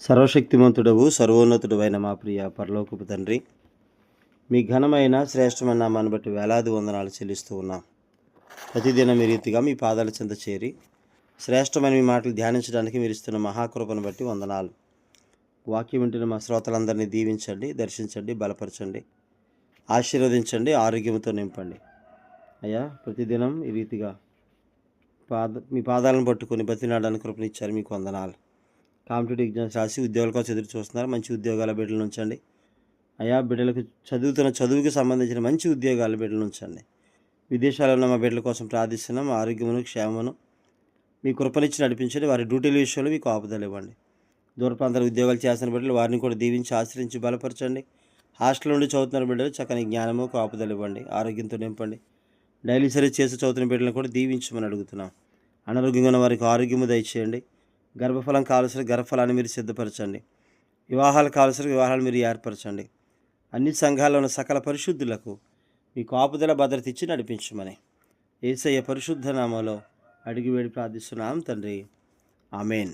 సర్వశక్తిమంతుడవు సర్వోన్నతుడు అయిన మా ప్రియ పరలోకపు తండ్రి మీ ఘనమైన శ్రేష్టమైన నామాన్ని బట్టి వేలాది వందనాలు చెల్లిస్తూ ఉన్నాం. ప్రతిదినం మీ రీతిగా మీ పాదాల చెంత చేరి శ్రేష్టమైన మీ మాటలు ధ్యానించడానికి మీరు ఇస్తున్న మహాకృపను బట్టి వందనాలు. వాక్యం వింటున్న మా శ్రోతలందరినీ దీవించండి దర్శించండి బలపరచండి ఆశీర్వదించండి ఆరోగ్యంతో నింపండి. అయ్యా ప్రతిదినం ఈ రీతిగా పాద మీ పాదాలను పట్టుకొని బతినాడడానికి కృపనిచ్చారు మీకు వందనాలు. కాంపిటేటివ్ ఎగ్జామ్స్ రాసి ఉద్యోగాల కోసం ఎదురు చూస్తున్నారు. మంచి ఉద్యోగాల బిడ్డలు ఉంచండి. అయా బిడ్డలకు చదువుతున్న చదువుకి సంబంధించిన మంచి ఉద్యోగాల బిడ్డలు ఉంచండి. విదేశాల్లో ఉన్న మా బిడ్డల కోసం ప్రార్థిస్తున్నాం. ఆరోగ్యమును క్షేమమును మీ కృపనిచ్చి నడిపించండి. వారి డ్యూటీల విషయంలో మీకు ఆపదలు ఇవ్వండి. దూర ప్రాంతాల ఉద్యోగాలు చేస్తున్న బిడ్డలు వారిని కూడా దీవించి ఆశ్రయించి బలపరచండి. హాస్టల్ నుండి చదువుతున్న బిడ్డలు చక్కని జ్ఞానము కాపుదలు ఇవ్వండి. ఆరోగ్యంతో నింపండి. డైలీ సర్వీస్ చేసి చదువుతున్న బిడ్డలను కూడా దీవించమని అడుగుతున్నాం. అనారోగ్యంగా ఉన్న వారికి ఆరోగ్యము దయచేయండి. గర్భఫలం కావలసిన గర్భఫలాన్ని మీరు సిద్ధపరచండి. వివాహాలు కావలసిన వివాహాలు మీరు ఏర్పరచండి. అన్ని సంఘాల్లో ఉన్న సకల పరిశుద్ధులకు మీ కాపుదల భద్రత ఇచ్చి నడిపించమని ఏసయ్య పరిశుద్ధ నామంలో అడిగి వేడి ప్రార్థిస్తున్నాం తండ్రి. ఆమెన్.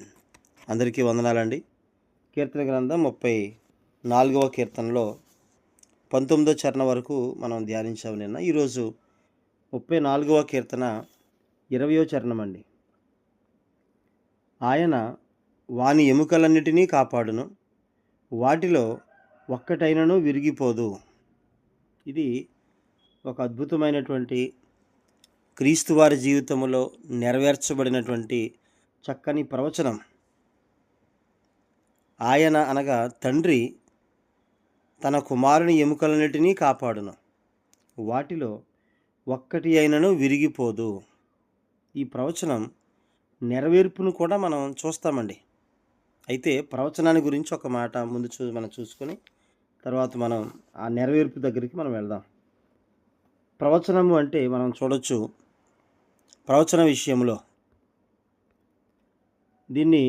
అందరికీ వందనాలండి. కీర్తన గ్రంథం ముప్పై నాలుగవ కీర్తనలో పంతొమ్మిదో చరణ వరకు మనం ధ్యానించాము నిన్న. ఈరోజు ముప్పై నాలుగవ కీర్తన ఇరవయో చరణం అండి. ఆయన వాని ఎముకలన్నిటినీ కాపాడును. వాటిలో ఒక్కటైనను విరిగిపోదు. ఇది ఒక అద్భుతమైనటువంటి క్రీస్తు వారి జీవితంలో నెరవేర్చబడినటువంటి చక్కని ప్రవచనం. ఆయన అనగా తండ్రి తన కుమారుని ఎముకలన్నిటినీ కాపాడును. వాటిలో ఒక్కటి అయినను విరిగిపోదు. ఈ ప్రవచనం నెరవేర్పును కూడా మనం చూస్తామండి. అయితే ప్రవచనాన్ని గురించి ఒక మాట ముందు చూ మనం చూసుకొని తర్వాత మనం ఆ నెరవేర్పు దగ్గరికి మనం వెళ్దాం. ప్రవచనము అంటే మనం చూడొచ్చు ప్రవచన విషయంలో. దీన్ని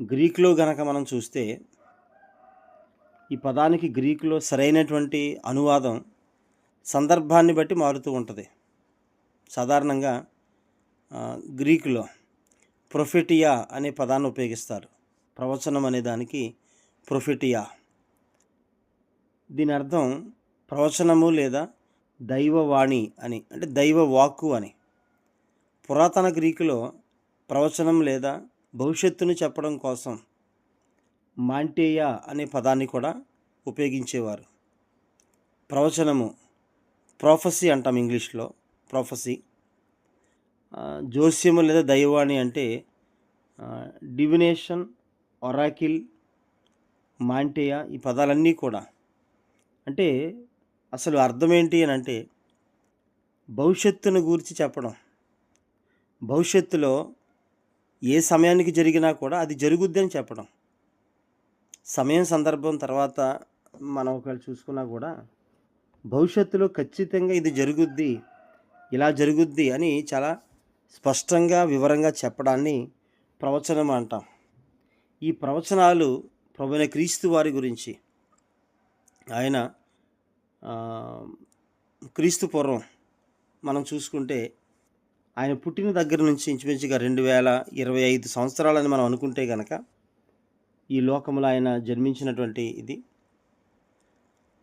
గ్రీకులో గనక మనం చూస్తే ఈ పదానికి గ్రీకులో సరైనటువంటి అనువాదం సందర్భాన్ని బట్టి మారుతూ ఉంటుంది. సాధారణంగా గ్రీకులో ప్రొఫెటియా అనే పదాన్ని ఉపయోగిస్తారు. ప్రవచనం అనే దానికి ప్రొఫెటియా. దీని అర్థం ప్రవచనము లేదా దైవవాణి అని అంటే దైవ వాక్కు అని. పురాతన గ్రీకులో ప్రవచనం లేదా భవిష్యత్తును చెప్పడం కోసం మాంటేయా అనే పదాన్ని కూడా ఉపయోగించేవారు. ప్రవచనము ప్రొఫసీ అంటాం ఇంగ్లీష్లో ప్రొఫసీ జోస్యము లేదా దైవాణి అంటే డివినేషన్ ఒరాకిల్ మాంటేయా ఈ పదాలన్నీ కూడా. అంటే అసలు అర్థం ఏంటి అని అంటే భవిష్యత్తును గురించి చెప్పడం. భవిష్యత్తులో ఏ సమయానికి జరిగినా కూడా అది జరుగుద్ది అని చెప్పడం. సమయం సందర్భం తర్వాత మనం ఒకవేళ చూసుకున్నా కూడా భవిష్యత్తులో ఖచ్చితంగా ఇది జరుగుద్ది ఇలా జరుగుద్ది అని చాలా స్పష్టంగా వివరంగా చెప్పడాన్ని ప్రవచనం అంటాం. ఈ ప్రవచనాలు ప్రభుత్వ క్రీస్తు వారి గురించి. ఆయన క్రీస్తు పూర్వం మనం చూసుకుంటే ఆయన పుట్టిన దగ్గర నుంచి ఇంచుమించుగా రెండు వేల ఇరవై ఐదు సంవత్సరాలని మనం అనుకుంటే కనుక ఈ లోకంలో ఆయన జన్మించినటువంటి ఇది.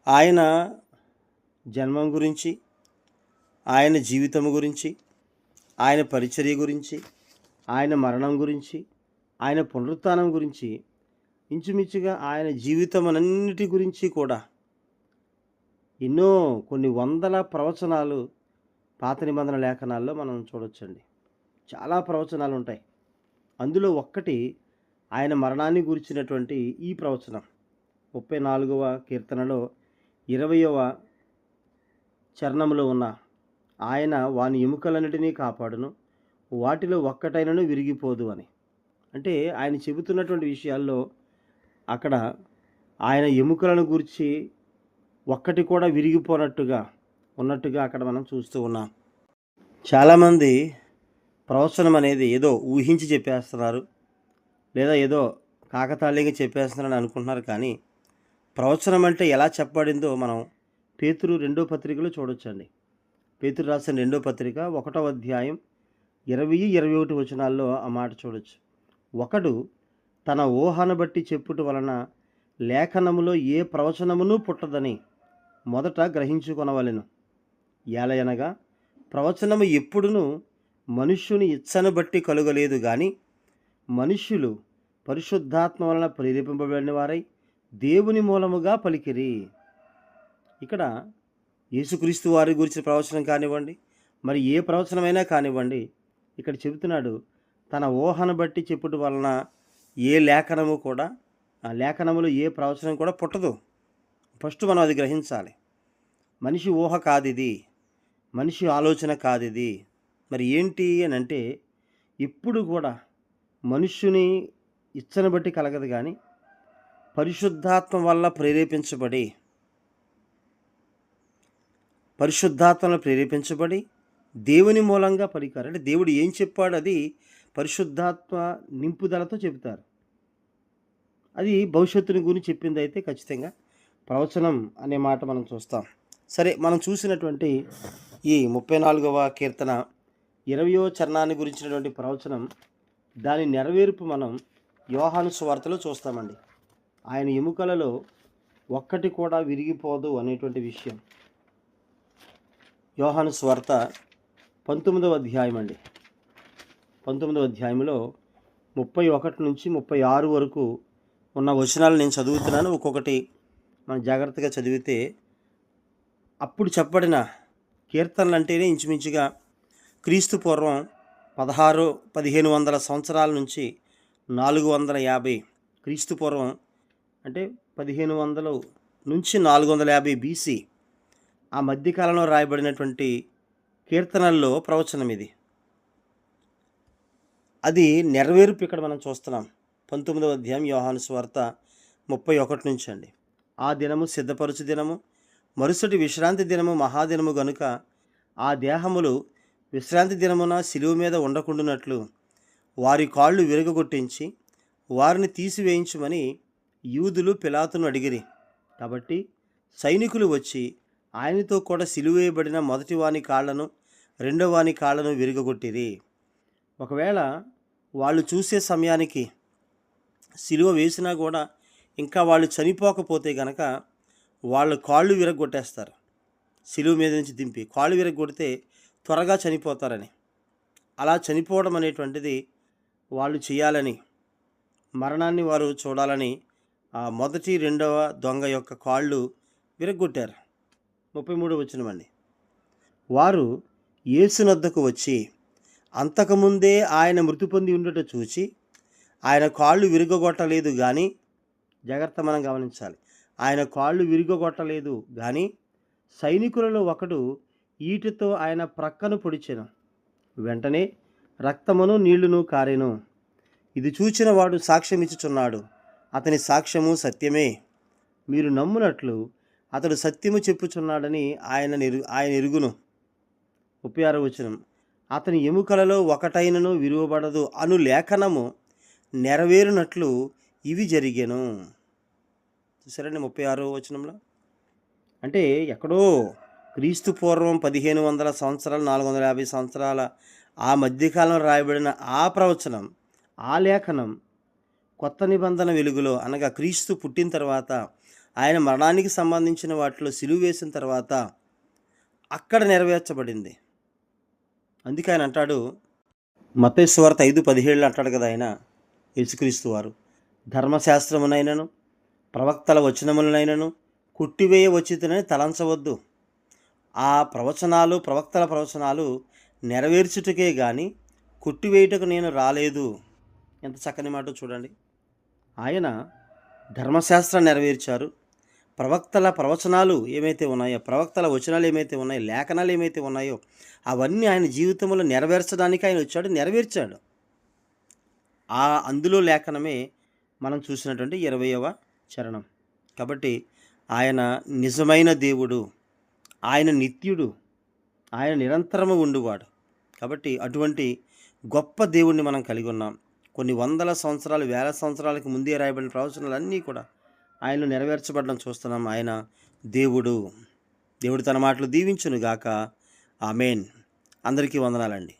ఆయన జన్మం గురించి ఆయన జీవితం గురించి ఆయన పరిచర్య గురించి ఆయన మరణం గురించి ఆయన పునరుత్నం గురించి ఇంచుమించుగా ఆయన జీవితం అన్నిటి గురించి కూడా ఎన్నో కొన్ని వందల ప్రవచనాలు పాత నిబంధన లేఖనాల్లో మనం చూడొచ్చండి. చాలా ప్రవచనాలు ఉంటాయి. అందులో ఒక్కటి ఆయన మరణాన్ని గురించినటువంటి ఈ ప్రవచనం. ముప్పై నాలుగవ కీర్తనలో ఇరవయవ చరణంలో ఉన్న ఆయన వాని ఎముకలన్నిటినీ కాపాడును వాటిలో ఒక్కటైనను విరిగిపోదు అని. అంటే ఆయన చెబుతున్నటువంటి విషయాల్లో అక్కడ ఆయన ఎముకలను గురించి ఒక్కటి కూడా విరిగిపోనట్టుగా ఉన్నట్టుగా అక్కడ మనం చూస్తూ ఉన్నాం. చాలామంది ప్రవచనం అనేది ఏదో ఊహించి చెప్పేస్తున్నారు లేదా ఏదో కాకతాళీయంగా చెప్పేస్తున్నారని అనుకుంటున్నారు కానీ ప్రవచనం అంటే ఎలా చెప్పబడిందో మనం పేతురు రెండో పత్రికలో చూడొచ్చండి. పేతురు రాసిన రెండో పత్రిక ఒకటో అధ్యాయం ఇరవై ఇరవై ఒకటి వచనాల్లో ఆ మాట చూడొచ్చు. ఒకడు తన ఊహను బట్టి చెప్పుట వలన లేఖనములో ఏ ప్రవచనమును పుట్టదని మొదట గ్రహించుకొనవలెను. ఏలయనగా ప్రవచనము ఎప్పుడునూ మనుష్యుని ఇచ్చను బట్టి కలుగలేదు కానీ మనుష్యులు పరిశుద్ధాత్మ వలన ప్రేరేపింపబడిన వారై దేవుని మూలముగా పలికిరి. ఇక్కడ యేసుక్రీస్తు వారి గురించి ప్రవచనం కానివ్వండి మరి ఏ ప్రవచనమైనా కానివ్వండి ఇక్కడ చెబుతున్నాడు తన ఊహను బట్టి చెప్పుట వలన ఏ లేఖనము కూడా ఆ లేఖనములో ఏ ప్రవచనం కూడా పుట్టదు. ఫస్ట్ మనం అది గ్రహించాలి. మనిషి ఊహ కాదిది ఇది మనిషి ఆలోచన కాదిది. మరి ఏంటి అని అంటే ఇప్పుడు కూడా మనుష్యుని ఇచ్చను బట్టి కలగదు కానీ పరిశుద్ధాత్మ వల్ల ప్రేరేపించబడి పరిశుద్ధాత్మను ప్రేరేపించబడి దేవుని మూలంగా పలికారు అంటే దేవుడు ఏం చెప్పాడు? అది పరిశుద్ధాత్మ నింపుదలతో చెబుతారు. అది భవిష్యత్తుని గురించి చెప్పింది అయితే ఖచ్చితంగా ప్రవచనం అనే మాట మనం చూస్తాం. సరే మనం చూసినటువంటి ఈ ముప్పై నాలుగవ కీర్తన ఇరవయో చరణాన్ని గురించినటువంటి ప్రవచనం దాని నెరవేర్పు మనం యోహాను సువార్తలో చూస్తామండి. ఆయన ఎముకలలో ఒక్కటి కూడా విరిగిపోదు అనేటువంటి విషయం. యోహాను స్వార్త పంతొమ్మిదవ అధ్యాయం అండి. పంతొమ్మిదవ అధ్యాయంలో ముప్పై ఒకటి నుంచి ముప్పై ఆరు వరకు ఉన్న వచనాలు నేను చదువుతున్నాను. ఒక్కొక్కటి మనం జాగ్రత్తగా చదివితే అప్పుడు చెప్పబడిన కీర్తనలు అంటేనే ఇంచుమించుగా క్రీస్తు పూర్వం పదహారు పదిహేను వందల సంవత్సరాల నుంచి నాలుగు వందల యాభై క్రీస్తు పూర్వం అంటే పదిహేను వందలు నుంచి నాలుగు వందల యాభై బీసీ ఆ మధ్యకాలంలో రాయబడినటువంటి కీర్తనల్లో ప్రవచనం ఇది. అది నెరవేర్పు ఇక్కడ మనం చూస్తున్నాం. పంతొమ్మిదవ అధ్యాయం యోహాను స్వార్త ముప్పై ఒకటి నుంచి అండి. ఆ దినము సిద్ధపరుచు దినము మరుసటి విశ్రాంతి దినము మహాదినము గనుక ఆ దేహములు విశ్రాంతి దినమున సిలువు మీద ఉండకుండునట్లు వారి కాళ్ళు విరగగొట్టించి వారిని తీసివేయించమని యూదులు పిలాతును అడిగిరి. కాబట్టి సైనికులు వచ్చి ఆయనతో కూడా సిలువేయబడిన మొదటి వాని కాళ్ళను రెండవ వాని కాళ్ళను విరగగొట్టిరి. ఒకవేళ వాళ్ళు చూసే సమయానికి సిలువ వేసినా కూడా ఇంకా వాళ్ళు చనిపోకపోతే గనక వాళ్ళ కాళ్ళు విరగొట్టేస్తారు. సిలువ మీద నుంచి దింపి కాళ్ళు విరగొడితే త్వరగా చనిపోతారని. అలా చనిపోవడం అనేటువంటిది వాళ్ళు చేయాలని మరణాన్ని వారు చూడాలని ఆ మొదటి రెండవ దొంగ యొక్క కాళ్ళు విరగొట్టారు. ముప్పై మూడు వచ్చినమండి వారు యేసునద్దకు వచ్చి అంతకుముందే ఆయన మృతి పొంది ఉండట చూచి ఆయన కాళ్ళు విరుగగొట్టలేదు కానీ జాగ్రత్త మనం గమనించాలి. ఆయన కాళ్ళు విరుగగొట్టలేదు కానీ సైనికులలో ఒకడు ఈటితో ఆయన ప్రక్కను పొడిచెను. వెంటనే రక్తమును నీళ్ళును కారెను. ఇది చూచిన వాడు సాక్ష్యమిచ్చుచున్నాడు. అతని సాక్ష్యము సత్యమే. మీరు నమ్మునట్లు అతడు సత్యము చెప్పుచున్నాడని ఆయన నిరు ఆయన ఎరుగును. ముప్పై ఆరో వచనం. అతని ఎముకలలో ఒకటైనను విరువబడదు. అను లేఖనము నెరవేరునట్లు ఇవి జరిగాను. చూసారండి ముప్పై ఆరో వచనంలో? అంటే ఎక్కడో క్రీస్తు పూర్వం పదిహేను వందల సంవత్సరాలు నాలుగు వందల యాభై సంవత్సరాల ఆ మధ్యకాలంలో రాయబడిన ఆ ప్రవచనం ఆ లేఖనం కొత్త నిబంధన వెలుగులో అనగా క్రీస్తు పుట్టిన తర్వాత ఆయన మరణానికి సంబంధించిన వాటిలో సిలువ వేసిన తర్వాత అక్కడ నెరవేర్చబడింది. అందుకే ఆయన అంటాడు మతేశ్వార్త ఐదు పదిహేళ్ళు అంటాడు కదా ఆయన యేసుక్రీస్తు వారు. ధర్మశాస్త్రమునైనను ప్రవక్తల వచనములనైనను కుట్టివేయ వచ్చితనని తలంచవద్దు. ఆ ప్రవచనాలు ప్రవక్తల ప్రవచనాలు నెరవేర్చుటకే కానీ కుట్టివేయుటకు నేను రాలేదు. ఎంత చక్కని మాట చూడండి. ఆయన ధర్మశాస్త్రం నెరవేర్చారు. ప్రవక్తల ప్రవచనాలు ఏమైతే ఉన్నాయో ప్రవక్తల వచనాలు ఏమైతే ఉన్నాయో లేఖనాలు ఏమైతే ఉన్నాయో అవన్నీ ఆయన జీవితంలో నెరవేర్చడానికి ఆయన వచ్చాడు నెరవేర్చాడు. ఆ అందులో లేఖనమే మనం చూసినటువంటి ఇరవయవ చరణం. కాబట్టి ఆయన నిజమైన దేవుడు ఆయన నిత్యుడు ఆయన నిరంతరము ఉండువాడు. కాబట్టి అటువంటి గొప్ప దేవుణ్ణి మనం కలిగి ఉన్నాం. కొన్ని వందల సంవత్సరాలు వేల సంవత్సరాలకు ముందే రాయబడిన ప్రవచనాలన్నీ కూడా ఆయనను నెరవేర్చబడడం చూస్తున్నాం ఆయన దేవుడు. దేవుడు తన మాటలు దీవించును గాక ఆమెన్. అందరికీ వందనాలండి.